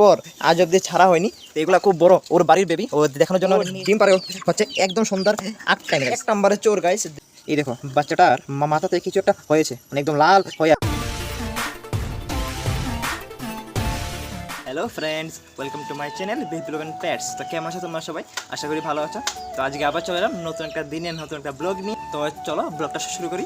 পর আজ অব্দি ছাড়া হয়নি। তো এগুলো খুব বড় ওর বাড়ির বেবি ও দেখানোর জন্য ডিম পারে হচ্ছে একদম সুন্দর আট টাইম এক নম্বরে চোর গাইস এই দেখো বাচ্চাটার মাথাতে কিছু একটা হয়েছে মানে একদম লাল হয়ে hello friends welcome to my channel and pets তো কেমন আছো তোমরা সবাই? আশা করি ভালো আছো। তো আজকে আবার চলে এলাম নতুন একটা দিনে নতুন একটা ব্লগ নিয়ে। তো চলো ব্লগটা শুরু করি।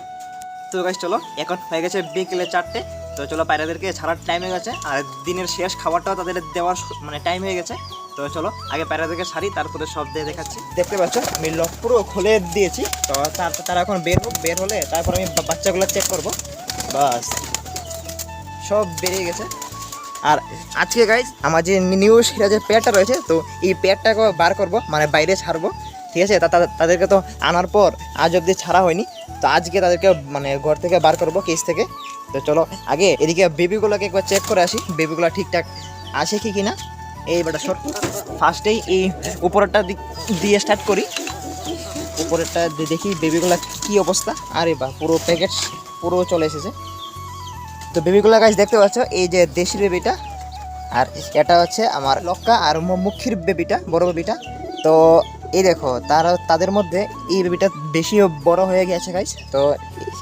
তো গাইস চলো এখন হয়ে গেছে বিকেলে চারটে। তো চলো পায়রাদেরকে ছাড়ার টাইম হয়ে গেছে, আর দিনের শেষ খাবারটাও তাদের দেওয়ার মানে টাইম হয়ে গেছে। তো চলো, আগে পায়রাদেরকে সারি তারপরে সব দিয়ে দেখাচ্ছি। দেখতে পাচ্ছ, আমি লক পুরো খুলে দিয়েছি। তো তার তারা এখন বের হোক বের হলে তারপর আমি বাচ্চাগুলো চেক করব। বাস। সব বেরিয়ে গেছে। আর আজকে গাইজ আমার যে নিউ সিরাজের পেয়ারটা রয়েছে, তো এই পেয়ারটাকে বার করব মানে বাইরে ছাড়বো। ঠিক আছে? তা- তাদেরকে তো আনার পর আজ অবধি ছাড়া হয়নি। তো আজকে তাদেরকে মানে ঘর থেকে বার করব কেস থেকে। তো চলো, আগে এদিকে বেবিগুলোকে একবার চেক করে আসি, বেবিগুলো ঠিকঠাক আসে কি কিনা। এই বেটা শর্ট ফার্স্টেই এই উপরেরটা দিয়ে স্টার্ট করি। উপরেরটা দেখি বেবিগুলো কি অবস্থা। আরে বা, পুরো প্যাকেট পুরো চলে এসেছে। তো বেবিগুলো গাছ দেখতে পাচ্ছ, এই যে দেশি বেবিটা, আর এটা হচ্ছে আমার লক্কা আর মুখির বেবিটা, বড় বেবিটা। তো এই দেখো, তারা, তাদের মধ্যে এই বেবিটা বেশি বড় হয়ে গেছে গাইস তো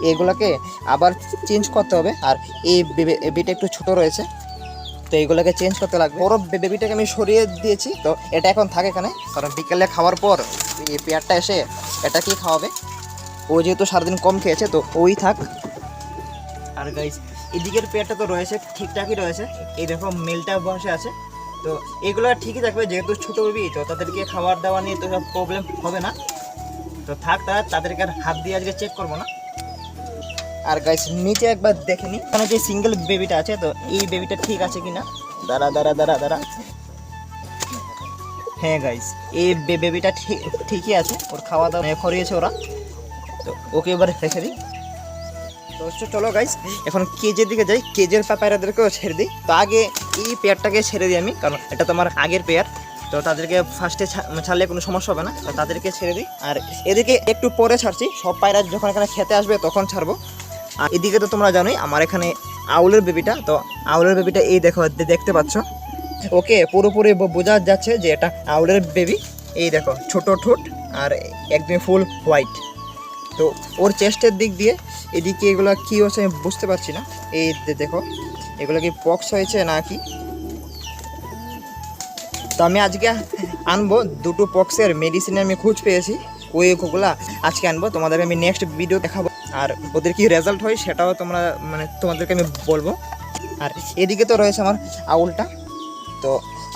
এগুলোকে আবার চেঞ্জ করতে হবে। আর এই বেবি- বেবিটা একটু ছোট রয়েছে। তো এইগুলোকে চেঞ্জ করতে লাগবে। বড় বেবিটাকে আমি সরিয়ে দিয়েছি। তো এটা এখন থাকে এখানে। কারণ বিকেলে খাওয়ার পর এই পেয়ারটা এসে এটা কি খাওয়াবে? ও যেহেতু সারাদিন কম খেয়েছে, তো ওই থাক। আর গাইস এদিকের পেয়ারটা তো রয়েছে, ঠিকঠাকই রয়েছে। এই দেখো, মেলটা বসে আছে। তো এগুলো ঠিকই থাকবে, যেহেতু ছোটো বেবি তো তাদেরকে খাবার দাবার নিয়ে তো সব প্রবলেম হবে না। তো থাক তারা তাদেরকে আর হাত দিয়ে আজকে চেক করব না। আর গাইস নিচে একবার দেখে নি এখানে যে সিঙ্গেল বেবিটা আছে, তো এই বেবিটা ঠিক আছে কিনা? দাঁড়া দাঁড়া দাঁড়া দাঁড়া। হ্যাঁ গাইস এই বেবিটা ঠিক ঠিকই আছে, ওর খাওয়া দাওয়া করিয়েছে ওরা। তো ওকে এবার রেখে দিই। তো চলো গাইস এখন কেজের দিকে যাই। কেজের পায়রাদেরকেও ছেড়ে দিই। তো আগে এই পেয়ারটাকে ছেড়ে দিই আমি, কারণ এটা তো আমার আগের পেয়ার তো তাদেরকে ফার্স্টে ছাড়লে কোনো সমস্যা হবে না। তো তাদেরকে ছেড়ে দিই। আর এদিকে একটু পরে ছাড়ছি। সব পায়রা যখন এখানে খেতে আসবে, তখন ছাড়বো। আর এদিকে তো তোমরা জানোই, আমার এখানে আউলের বেবিটা, তো আউলের বেবিটা এই দেখো দেখতে পাচ্ছ? ওকে, পুরোপুরি বোঝা যাচ্ছে যে এটা আউলের বেবি। এই দেখো, ছোট ঠোঁট আর একদম ফুল হোয়াইট। তো ওর চেস্টের দিক দিয়ে এদিকে এগুলো কী হচ্ছে আমি বুঝতে পারছি না। এই দেখো, এগুলো কি পক্স হয়েছে না কি তো আমি আজকে আনব দুটো পক্সের মেডিসিন আমি খুঁজ পেয়েছি। ওই ওগুলা আজকে আনব, তোমাদের আমি নেক্সট ভিডিও দেখাবো। আর ওদের কি রেজাল্ট হয় সেটাও তোমরা মানে তোমাদেরকে আমি বলব। আর এদিকে তো রয়েছে আমার আউলটা। তো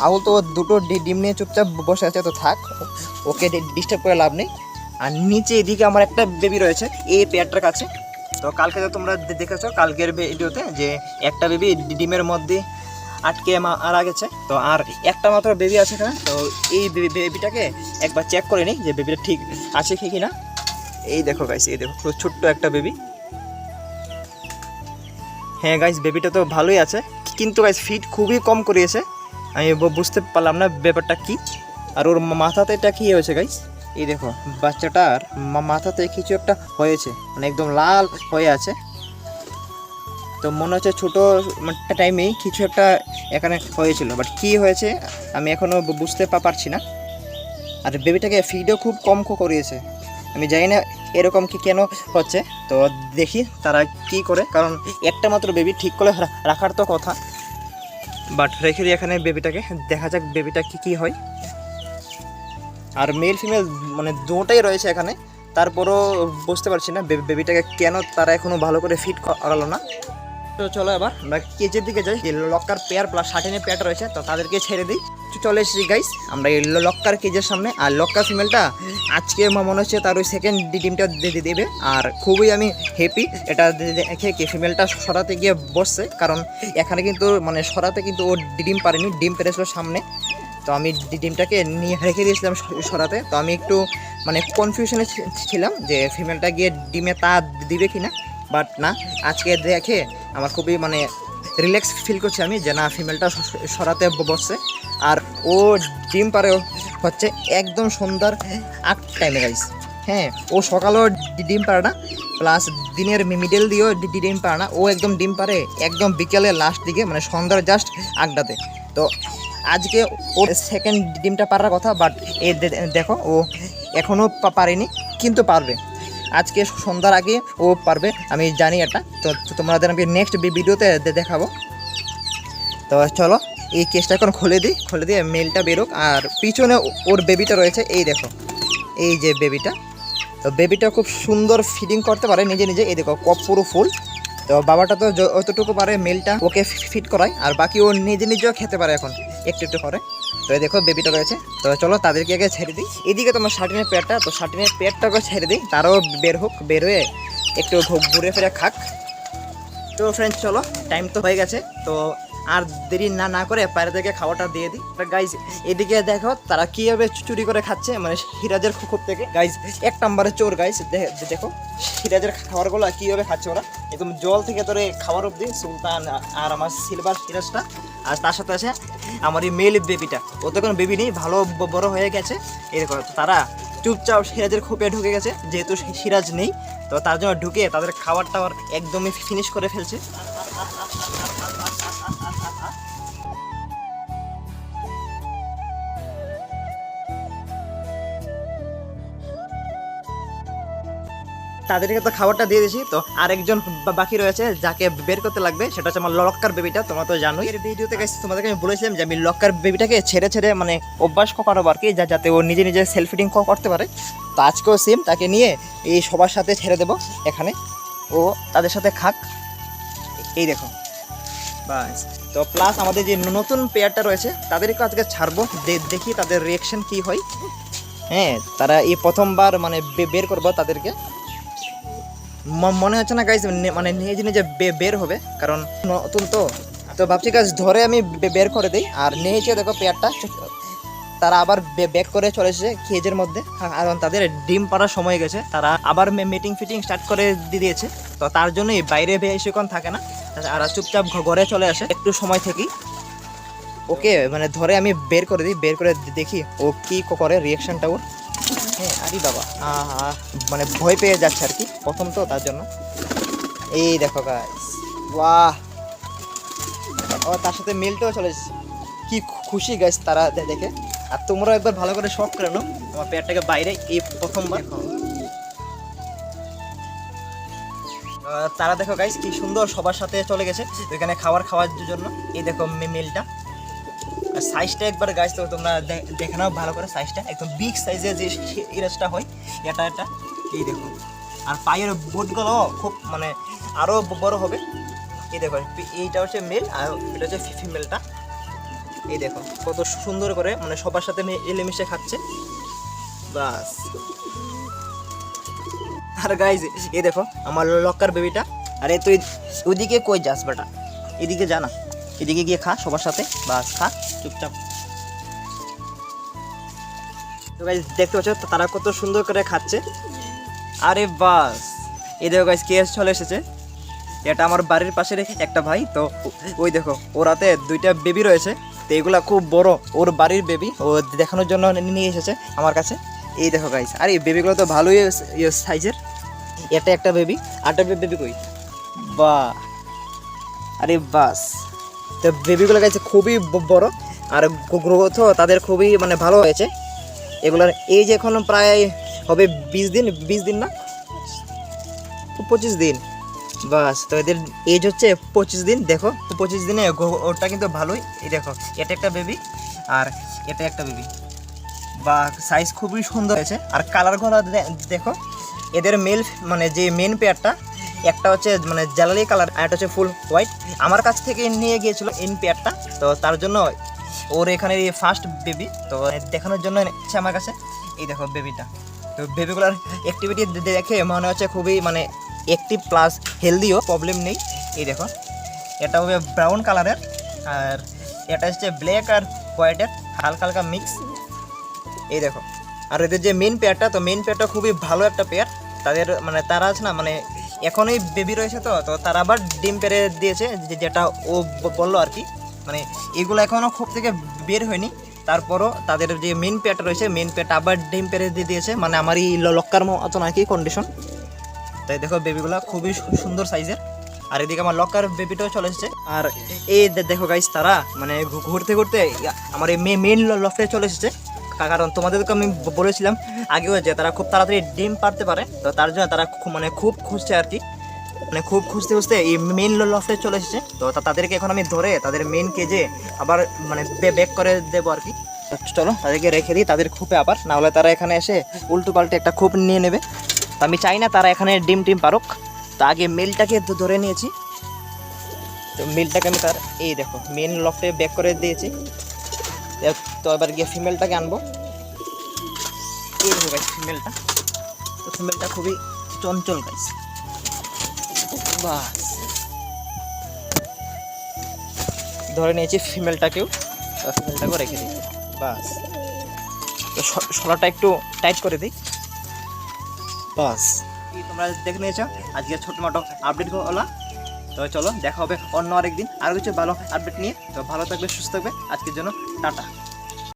আউল তো দুটো ডিম নিয়ে চুপচাপ বসে আছে, তো থাক, ওকে ডিস্টার্ব করে লাভ নেই। আর নিচে এদিকে আমার একটা বেবি রয়েছে এই পেয়ারটার কাছে। তো কালকে তো তোমরা দেখেছ, কালকের ভিডিওতে যে একটা বেবি ডিমের মধ্যে আটকে মারা গেছে। তো আর একটা মাত্র বেবি আছে এখানে, তো এই বেবিটাকে একবার চেক করে নিই যে বেবিটা ঠিক আছে কি কিনা। এই দেখো গাইস এই দেখো ছোট্ট একটা বেবি হ্যাঁ গাইস বেবিটা তো ভালোই আছে। কিন্তু গাইস ফিট খুবই কম করিয়েছে। আমি বুঝতে পারলাম না ব্যাপারটা কি। আর ওর মাথাতে এটা কি হয়েছে গাইস এই দেখো, বাচ্চাটার মাথাতে কিছু একটা হয়েছে। মানে একদম লাল হয়ে আছে। তো মনে হচ্ছে ছোটো টাইমেই কিছু একটা এখানে হয়েছিল। বাট কি হয়েছে, আমি এখনও বুঝতে পারছি না। আর বেবিটাকে ফিডও খুব কম করিয়েছে। আমি জানি না এরকম কি কেন হচ্ছে, তো দেখি তারা কি করে, কারণ একটা মাত্র বেবি ঠিক করে রাখার তো কথা। বাট রেখে দিই এখানে বেবিটাকে দেখা যাক বেবিটা কি কি হয়। আর মেল ফিমেল মানে দুটাই রয়েছে এখানে, তারপরও বুঝতে পারছি না বেবিটাকে কেন তারা এখনও ভালো করে ফিট করালো না। তো চলো এবার আমরা কেজের দিকে যাই। এই লক্কার পেয়ার প্লাস শার্টিনের পেয়ারটা রয়েছে, তো তাদেরকে ছেড়ে দিই। তো চলে এসেছি গাইস আমরা এই লক্কার কেজের সামনে। আর লক্কার ফিমেলটা আজকে আমার মনে হচ্ছে তার ওই সেকেন্ড ডিমটা দিয়ে দেবে। আর খুবই আমি হ্যাপি এটা দেখে কি ফিমেলটা সরাতে গিয়ে বসছে। কারণ এখানে কিন্তু মানে সরাতে কিন্তু ও ডিম পারেনি, ডিম পেরেছিল সামনে। তো আমি ডিমটাকে নিয়ে রেখে দিয়েছিলাম সরাতে। তো আমি একটু মানে কনফিউশনে ছিলাম যে ফিমেলটা গিয়ে ডিমে তা দিবে কি না বাট না, আজকে দেখে আমার খুবই মানে রিল্যাক্স ফিল করছি আমি যে না ফিমেলটা সরাতে বসছে। আর ও ডিম পারেও হচ্ছে একদম সন্ধ্যার আট টাইমে গাইস হ্যাঁ ও সকালেও ডিম পারে না প্লাস দিনের মিডল দিয়েও ডিম পারে না। ও একদম ডিম পারে একদম বিকেলে লাস্ট দিকে মানে সন্ধ্যার জাস্ট আড্ডাতে তো আজকে ওর সেকেন্ড ডিমটা পারার কথা বাট এ দেখো, ও এখনও পারেনি, কিন্তু পারবে। আজকে সন্ধ্যার আগে ও পারবে, আমি জানি এটা। তো তোমাদের আমি নেক্সট ভিডিওতে দেখাবো। তো চলো, এই কেসটা এখন খুলে দিই, খুলে দিয়ে মেলটা বেরোক। আর পিছনে ওর বেবিটা রয়েছে, এই দেখো, এই যে বেবিটা তো বেবিটা খুব সুন্দর ফিডিং করতে পারে, নিজে নিজে, এই দেখো, কপ পুরো ফুল তো বাবাটা তো যতটুকু পারে মেলটা ওকে ফিট করায়, আর বাকি ও নিজে নিজেও খেতে পারে এখন, একটু একটু করে। তো দেখো বেবিটা রয়েছে। তো চলো তাদেরকে আগে ছেড়ে দিই। এদিকে তোমার শার্টিনের পেটটা তো শার্টিনের পেটটাকে ছেড়ে দিই। তারও বের হোক, বের হয়ে একটু ঘুরে ফিরে খাক। তো ফ্রেন্ডস চলো টাইম তো হয়ে গেছে। তো আর দেরি না না করে থেকে খাওয়াটা দিয়ে দিই। গাইজ এদিকে দেখো, তারা কীভাবে চুরি করে খাচ্ছে মানে সিরাজের খুব থেকে। গাইজ এক নম্বরে চোর গাইজ দেখো, সিরাজের খাবারগুলো কীভাবে খাচ্ছে ওরা। একদম জল থেকে ধরে খাবার অবধি, সুলতান আর আমার সিলভার সিরাজটা। আর তার সাথে আছে আমার এই মেল বেবিটা ও তো কোনো বেবি নেই, ভালো বড় হয়ে গেছে। এরকম তারা চুপচাপ সিরাজের খোপে ঢুকে গেছে, যেহেতু সিরাজ নেই, তো তার জন্য ঢুকে তাদের খাবার টাবার একদমই ফিনিশ করে ফেলছে। তাদেরকে তো খাবারটা দিয়ে দিয়েছি তো আরেকজন বাকি রয়েছে যাকে বের করতে লাগবে, সেটা হচ্ছে আমার লক্কার বেবিটা তোমরা তো জানোই। এর ভিডিওতে guys তোমাদেরকে আমি বলেছিলাম যে আমি লক্কার বেবিটাকে ছেড়ে ছেড়ে মানে অভ্যাস করাবো আর কি, যা যাতে ও নিজে নিজে সেলফ ফিডিং করতে পারে। তো আজকেও সেম তাকে নিয়ে এই সবার সাথে ছেড়ে দেবো এখানে। ও তাদের সাথে খাক। এই দেখো। বাস তো প্লাস আমাদের যে নতুন পেয়ারটা রয়েছে তাদেরকে আজকে ছাড়বো দেখি তাদের রিয়াকশন কি হয়। হ্যাঁ তারা এই প্রথমবার মানে বের করব তাদেরকে। মনে হচ্ছে না গাইজ মানে নিজে নিজে বের হবে, কারণ নতুন তো। তো ভাবছি গাছ ধরে আমি বের করে দিই। আর নিয়েছে, দেখো, পেয়ারটা। তারা আবার ব্যাক করে চলে এসেছে মধ্যে। কারণ তাদের ডিম পাড়ার সময় গেছে। তারা আবার মিটিং ফিটিং স্টার্ট করে দিয়ে দিয়েছে। তো তার জন্যই বাইরে বেশিক্ষণ থাকে না। আর চুপচাপ ঘরে চলে আসে, একটু সময় থেকেই। ওকে মানে ধরে আমি বের করে দিই, বের করে দেখি ও কী করে রিয়াকশনটা ওর। হ্যাঁ আরে বাবা। আহা মানে ভয় পেয়ে যাচ্ছে আর কি প্রথম তো তার জন্য। এই দেখো গাইস বাহ। ও তার সাথে মিলটাও চলে কি খুশি গাইস তারা দেখে। আর তোমরাও একবার ভালো করে শখ করে নাও। আমার পেয়ারটাকে বাইরে এই প্রথমবার। তারা দেখো গাইস কি সুন্দর সবার সাথে চলে গেছে। ওইখানে খাবার খাওয়ার জন্য। এই দেখো মিলটা। সাইজটা একবার গাছ তো তোমরা দেখে নাও, ভালো করে সাইজটা একদম বিগ সাইজের যে ইরাজটা হয়, এটা এটা। এই দেখো। আর পায়ের বোটগুলো খুব মানে আরও বড় হবে। এই দেখো, এইটা হচ্ছে মেল আর এটা হচ্ছে ফিমেলটা এই দেখো, কত সুন্দর করে মানে সবার সাথে এলেমিশে খাচ্ছে। বাস। আর গাইজ এই দেখো, আমার লক্কার বেবিটা আরে তুই ওইদিকে কই যাস বেটা? এদিকে যা না। এদিকে গিয়ে খা, সবার সাথে। বাস, খা, চুপচাপ। তো দেখতে পাচ্ছ তারা কত সুন্দর করে খাচ্ছে। আরে বাস, এই দেখো গাইজ কে চলে এসেছে? এটা আমার বাড়ির পাশের একটা ভাই, তো ওই দেখো, ওরাতে দুইটা বেবি রয়েছে। তো এগুলা খুব বড়, ওর বাড়ির বেবি ও দেখানোর জন্য নিয়ে এসেছে আমার কাছে। এই দেখো গাইজ আর এই বেবিগুলো তো ভালোই সাইজের এটা একটা বেবি আটটা বেবি কই? বা আরে বাস। তো বেবিগুলো গাইছে খুবই বড়। আর গ্রোথ তাদের খুবই মানে ভালো হয়েছে। এগুলোর এই যে এখন প্রায় হবে বিশ দিন বিশ দিন না? পঁচিশ দিন। বাস, তো এদের এজ হচ্ছে পঁচিশ দিন। দেখো, পঁচিশ দিনে ওটা কিন্তু ভালোই। এই দেখো, এটা একটা বেবি আর এটা একটা বেবি বা সাইজ খুবই সুন্দর হয়েছে। আর কালারগুলো দেখো, এদের মেল মানে যে মেন পেয়ারটা একটা হচ্ছে মানে জ্বালালি কালার আর একটা হচ্ছে ফুল হোয়াইট। আমার কাছ থেকে নিয়ে গিয়েছিল ইন পেয়ারটা তো তার জন্য ওর এখানে ফার্স্ট বেবি তো দেখানোর জন্য এনেছে আমার কাছে। এই দেখো বেবিটা তো বেবিগুলোর অ্যাক্টিভিটি দেখে মনে হচ্ছে খুবই মানে অ্যাক্টিভ প্লাস হেলদিও প্রবলেম নেই। এই দেখো। এটা হবে ব্রাউন কালারের আর এটা হচ্ছে ব্ল্যাক আর হোয়াইটের হালকা হালকা মিক্স এই দেখো। আর এদের যে মেন পেয়ারটা তো মেন পেয়ারটা খুবই ভালো একটা পেয়ার তাদের মানে তারা আছে না মানে এখনই বেবি রয়েছে তো তো তারা আবার ডিম পেরে দিয়েছে যেটা ও বলল আর কি। মানে এগুলো এখনও খুব থেকে বের হয়নি। তারপরও তাদের যে মেন পেয়ারটা রয়েছে মেন পেয়ারটা আবার ডিম পেরে দিয়ে দিয়েছে। মানে আমার এই লক্কার মতন আর কি কন্ডিশন তাই দেখো বেবিগুলো খুবই সুন্দর সাইজের আর এদিকে আমার লক্কার বেবিটাও চলে এসেছে। আর এই দেখো গাইস তারা মানে ঘুরতে ঘুরতে আমার এই মেন লফটে চলে এসেছে। কারণ তোমাদেরকে আমি বলেছিলাম আগেও যে তারা খুব তাড়াতাড়ি ডিম পারতে পারে। তো তার জন্য তারা মানে খুব খুঁজছে আর কি। মানে খুব খুঁজতে খুঁজতে এই মেন লফটে চলে এসেছে। তো তাদেরকে এখন আমি ধরে তাদের মেন কেজে আবার মানে ব্যাক করে দেবো আর কি। চলো তাদেরকে রেখে দিই তাদের খুপে আবার। না হলে তারা এখানে এসে উল্টো পাল্টে একটা খুব নিয়ে নেবে। তো আমি চাই না তারা এখানে ডিম টিম পারুক। তা আগে মেলটাকে ধরে নিয়েছি। তো মেলটাকে আমি তার এই দেখো মেন লফটে ব্যাক করে দিয়েছি। তো এবার গিয়ে ফিমেলটাকে আনব। এই দেখো গাইস ফিমেলটা তো ফিমেলটা খুবই চঞ্চল গাইস বাস। ধরে নিয়েছি ফিমেলটাকেও ফিমেলটাকেও রেখে দিই। বাস। তো শলাটা একটু টাইট করে দিই। বাস। তোমরা দেখে নিয়েছো, আজকে ছোটো মোটো আপডেট হলো। তো চলো, দেখা হবে অন্য আরেকদিন। আরও কিছু ভালো আপডেট নিয়ে। তো ভালো থাকবে, সুস্থ থাকবে। আজকের জন্য টাটা।